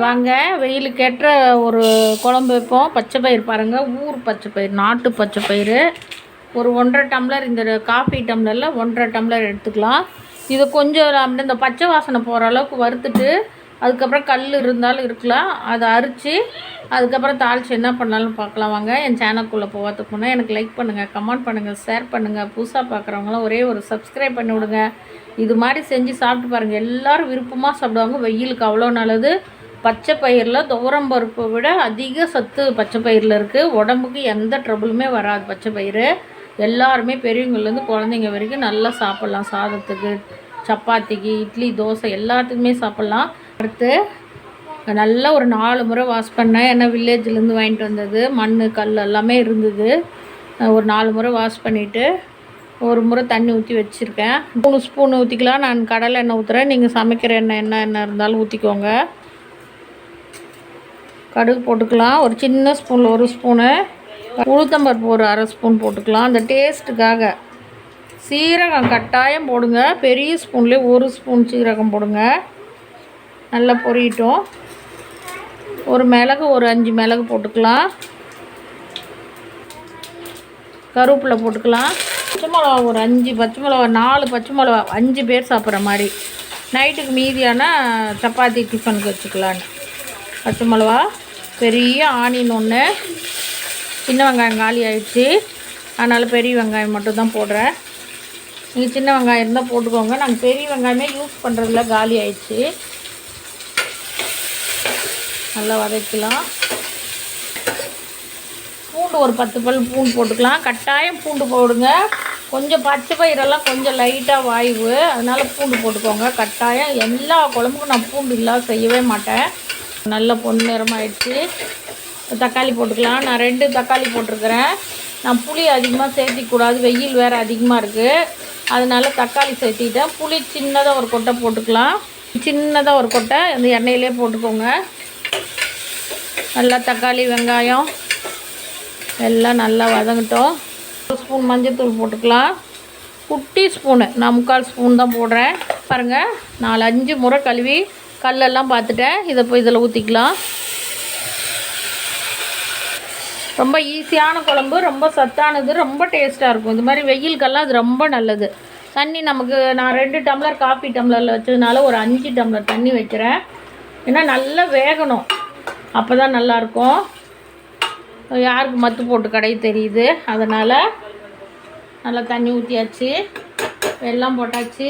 வாங்க. வெயிலுக்கேற்ற ஒரு குழம்பு வைப்போம். பச்சை பயிர் பாருங்கள் ஊர் பச்சை பயிர் நாட்டு பச்சை பயிர் ஒரு ஒன்றரை டம்ளர் இந்த காஃபி டம்ளரில் ஒன்றரை டம்ளர் எடுத்துக்கலாம். இது கொஞ்சம் இந்த பச்சை வாசனை போகிற அளவுக்கு வறுத்துட்டு அதுக்கப்புறம் கல் இருந்தாலும் இருக்கலாம். அதை அரித்து அதுக்கப்புறம் தாளித்து என்ன பண்ணாலும் பார்க்கலாம். வாங்க என் சேனலுக்குள்ளே போகிறதுக்கு முன்னே எனக்கு லைக் பண்ணுங்கள் கமெண்ட் பண்ணுங்கள் ஷேர் பண்ணுங்கள் புதுசாக பார்க்குறவங்களாம் ஒரே ஒரு சப்ஸ்கிரைப் பண்ணி விடுங்க. இது மாதிரி செஞ்சு சாப்பிட்டு பாருங்கள் எல்லோரும் விருப்பமாக சாப்பிடுவாங்க. வெயிலுக்கு அவ்வளோ நல்லது. பச்சை பயிரில் துவரம் பருப்பை விட அதிக சத்து பச்சை பயிரில் இருக்குது உடம்புக்கு எந்த ட்ரபுளுமே வராது பச்சை பயிர் எல்லாருமே பெரியவங்கலேருந்து குழந்தைங்க வரைக்கும் நல்லா சாப்பிட்லாம். சாதத்துக்கு சப்பாத்திக்கு இட்லி தோசை எல்லாத்துக்குமே சாப்பிட்லாம். அடுத்து நல்லா ஒரு நாலு முறை வாஷ் பண்ணேன் ஏன்னா வில்லேஜ்லேருந்து வாங்கிட்டு வந்தது. மண் கல் எல்லாமே இருந்தது. ஒரு நாலு முறை வாஷ் பண்ணிவிட்டு ஒரு முறை தண்ணி ஊற்றி வச்சுருக்கேன். மூணு ஸ்பூன் ஊற்றிக்கலாம் நான் கடலை எண்ணெய் ஊற்றுறேன் நீங்கள் சமைக்கிற எண்ணெய் என்ன எண்ணெய் இருந்தாலும் ஊற்றிக்கோங்க கடுகு போட்டுக்கலாம். ஒரு சின்ன ஸ்பூனில் ஒரு ஸ்பூனு. உளுத்தம்பருப்பு ஒரு அரை ஸ்பூன் போட்டுக்கலாம். அந்த டேஸ்ட்டுக்காக சீரகம் கட்டாயம் போடுங்க. பெரிய ஸ்பூன்லேயே ஒரு ஸ்பூன் சீரகம் போடுங்க. நல்லா பொரியட்டும். ஒரு மிளகு ஒரு அஞ்சு மிளகு போட்டுக்கலாம். கருவேப்பிலை போட்டுக்கலாம். பச்சை மிளகா ஒரு அஞ்சு பச்சை மிளகா நாலு பச்சை மிளகா அஞ்சு பேர் சாப்பிட்ற மாதிரி. நைட்டுக்கு மீதியான சப்பாத்தி டிஃபனுக்கு வச்சுக்கலான்னு. பச்சை மிளகா. பெரிய ஆனியன் ஒன்று சின்ன வெங்காயம் காலி ஆயிடுச்சு. அதனால் பெரிய வெங்காயம் மட்டும் தான் போடுறேன். நீங்கள் சின்ன வெங்காயம் இருந்தால் போட்டுக்கோங்க. நாங்கள் பெரிய வெங்காயமே யூஸ் பண்ணுறதில்ல காலி ஆயிடுச்சு. நல்லா வதக்கலாம். பூண்டு ஒரு பத்து பல் பூண்டு போட்டுக்கலாம். கட்டாயம் பூண்டு போடுங்க. கொஞ்சம் பச்சை பயிரெல்லாம் கொஞ்சம் லைட்டாக வாய்வு. அதனால் பூண்டு போட்டுக்கோங்க. கட்டாயம் எல்லா குழம்புக்கும் நான் பூண்டு இல்லாத செய்யவே மாட்டேன். நல்ல பொன்னிறமாயிடுச்சு தக்காளி போட்டுக்கலாம். நான் ரெண்டு தக்காளி போட்டிருக்கிறேன். நான் புளி அதிகமாக சேர்த்திக்கூடாது. வெயில் வேறு அதிகமாக இருக்குது அதனால் தக்காளி சேர்த்திட்டேன். புளி சின்னதாக ஒரு கொட்டை போட்டுக்கலாம். சின்னதாக ஒரு கொட்டை. அந்த எண்ணெயிலே போட்டுக்கோங்க. நல்லா தக்காளி வெங்காயம் எல்லாம் நல்லா வதங்கட்டும். ஒரு ஸ்பூன் மஞ்சத்தூள் போட்டுக்கலாம். குட்டி ஸ்பூனு. நான் முக்கால் ஸ்பூன் தான் போடுறேன். பாருங்கள் நாலு அஞ்சு முறை கழுவி கல்லெல்லாம் பார்த்துட்டேன். இதை போய் இதில் ஊற்றிக்கலாம் ரொம்ப ஈஸியான குழம்பு ரொம்ப சத்தானது ரொம்ப டேஸ்ட்டாக இருக்கும். இது மாதிரி வெயிலுக்கெல்லாம் அது ரொம்ப நல்லது. தண்ணி நமக்கு நான் ரெண்டு டம்ளர் காஃபி டம்ளரில் வச்சதுனால ஒரு அஞ்சு டம்ளர் தண்ணி வைக்கிறேன். ஏன்னா நல்லா வேகணும். அப்போ தான் நல்லாயிருக்கும். யாருக்கு மத்து போட்டு கடை தெரியுது. அதனால் நல்லா தண்ணி ஊற்றியாச்சு வெள்ளம் போட்டாச்சு.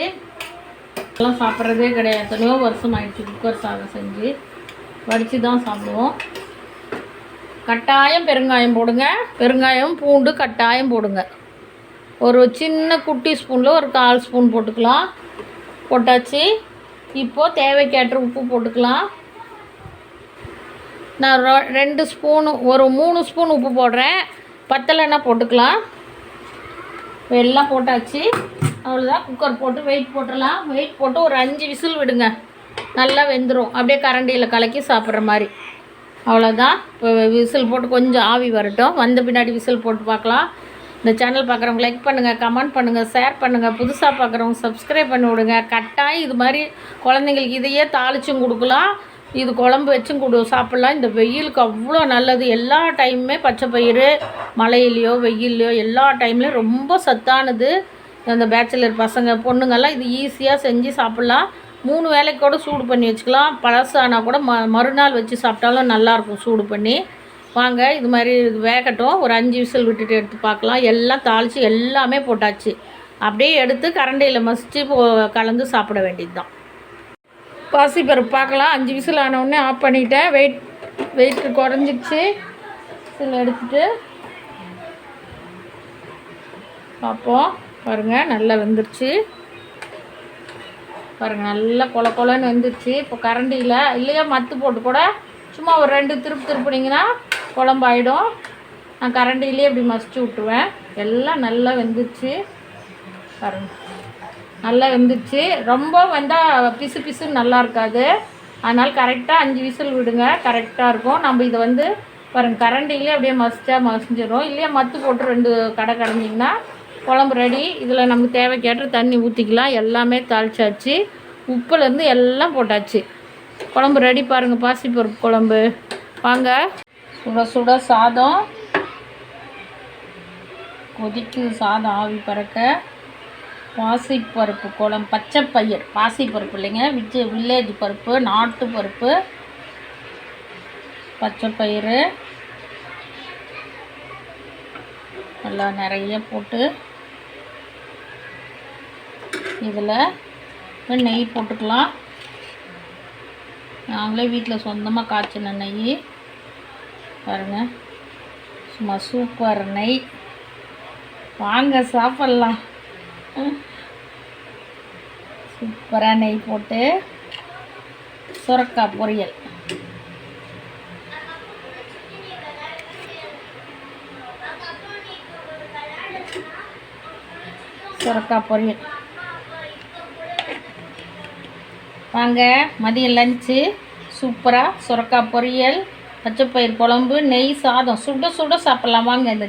எல்லாம் சாப்பிட்றதே கிடையாது. எத்தனையோ வருஷம் ஆயிடுச்சு குக்கர் சாதம் செஞ்சு. வடித்து தான் சாப்பிடுவோம். கட்டாயம் பெருங்காயம் போடுங்க. பெருங்காயம் பூண்டு கட்டாயம் போடுங்க. ஒரு சின்ன குட்டி ஸ்பூனில் ஒரு கால் ஸ்பூன் போட்டுக்கலாம். போட்டாச்சு. இப்போது தேவைக்கேற்ற உப்பு போட்டுக்கலாம். நான் ரெண்டு ஸ்பூனு ஒரு மூணு ஸ்பூன் உப்பு போடுறேன். பத்தலைன்னா போட்டுக்கலாம். எல்லாம் போட்டாச்சு. அவ்வளோதான் குக்கர் போட்டு வெயிட் போட்டுடலாம் வெயிட் போட்டு ஒரு அஞ்சு விசில் விடுங்க. நல்லா வெந்துடும் அப்படியே கரண்டியில் கலக்கி சாப்பிட்ற மாதிரி. அவ்வளோதான் இப்போ விசில் போட்டு கொஞ்சம் ஆவி வரட்டும். வந்த பின்னாடி விசில் போட்டு பார்க்கலாம். இந்த சேனல் பார்க்குறவங்க லைக் பண்ணுங்கள் கமெண்ட் பண்ணுங்கள் ஷேர் பண்ணுங்கள் புதுசாக பார்க்குறவங்க சப்ஸ்கிரைப் பண்ணி விடுங்க. கட்டாயம் இது மாதிரி குழந்தைங்களுக்கு இதையே தாளிச்சும் கொடுக்கலாம். இது குழம்பு வச்சும் கொடு சாப்பிட்லாம். இந்த வெயிலுக்கு அவ்வளோ நல்லது. எல்லா டைமுமே பச்சை பயிர் மழையிலையோ வெயில்லையோ எல்லா டைம்லேயும் ரொம்ப சத்தானது. அந்த பேச்சுலர் பசங்க பொண்ணுங்கள்லாம் இது ஈஸியாக செஞ்சு சாப்பிட்லாம். மூணு வேலைக்கு கூட சூடு பண்ணி வச்சுக்கலாம். பழசு ஆனால் கூட ம மறுநாள் வச்சு சாப்பிட்டாலும் நல்லாயிருக்கும் சூடு பண்ணி. வாங்க இது மாதிரி வேகட்டும். ஒரு அஞ்சு விசில் விட்டுட்டு எடுத்து பார்க்கலாம். எல்லாம் தாளித்து எல்லாமே போட்டாச்சு. அப்படியே எடுத்து கரண்டியில் மசித்து கலந்து சாப்பிட வேண்டியது தான் பாசிப்பருப்பு பார்க்கலாம். அஞ்சு விசில் ஆனவுடனே ஆஃப் பண்ணிட்டேன். Wait wait குறைஞ்சிடுச்சு. விசில் எடுத்துட்டு பார்ப்போம். பாருங்கள் நல்லா வெந்துருச்சு. பாருங்கள் நல்லா கொல கொலன்னு வெந்துருச்சு. இப்போ கரண்டியில் இல்லையா மத்து போட்டு கூட சும்மா ஒரு ரெண்டு திருப்பு திருப்பினீங்கன்னா குழம்பாயிடும். நான் கரண்டியிலே இப்படி மசிச்சு விட்டுருவேன். எல்லாம் நல்லா வெந்துருச்சு. பாருங்கள் நல்லா வெந்துருச்சு. ரொம்ப வந்தால் பிசு பிசுன்னு நல்லா இருக்காது. அதனால் கரெக்டாக அஞ்சு விசில் விடுங்க. கரெக்டாக இருக்கும். நம்ம இதை வந்து பாருங்கள் கரண்டிலே அப்படியே மசிச்சா மசிஞ்சிடும் இல்லையா மத்து போட்டு ரெண்டு கடை கடைஞ்சிங்கன்னா குழம்பு ரெடி. இதில் நமக்கு தேவைக்கேற்ற தண்ணி ஊற்றிக்கலாம் எல்லாமே தாளிச்சாச்சு. உப்புலேருந்து எல்லாம் போட்டாச்சு. குழம்பு ரெடி பாருங்கள் பாசிப்பருப்பு குழம்பு. வாங்க. சுட சுட சாதம். கொதிக்குது சாதம் ஆவி பறக்க. பாசிப்பருப்பு குழம்பு பச்சை பயிர். பாசிப்பருப்பு இல்லைங்க விஜ் வில்லேஜ் பருப்பு நாட்டு பருப்பு. பச்சை பயிறு. நல்லா நிறைய போட்டு இதில் நெய் போட்டுக்கலாம். நாங்களே வீட்டில் சொந்தமாக காய்ச்சின நெய். பாருங்கள் சும்மா சூப்பர் நெய். வாங்க சாப்பிட்லாம். சூப்பராக நெய் போட்டு சுரக்காய் பொரியல். சுரக்காய் பொரியல். வாங்க மதியம் லஞ்சு சூப்பராக சுரக்காய் பொரியல் பச்சைப்பயிர் குழம்பு நெய் சாதம். சுட சுட சாப்பிட்லாம். வாங்க இந்த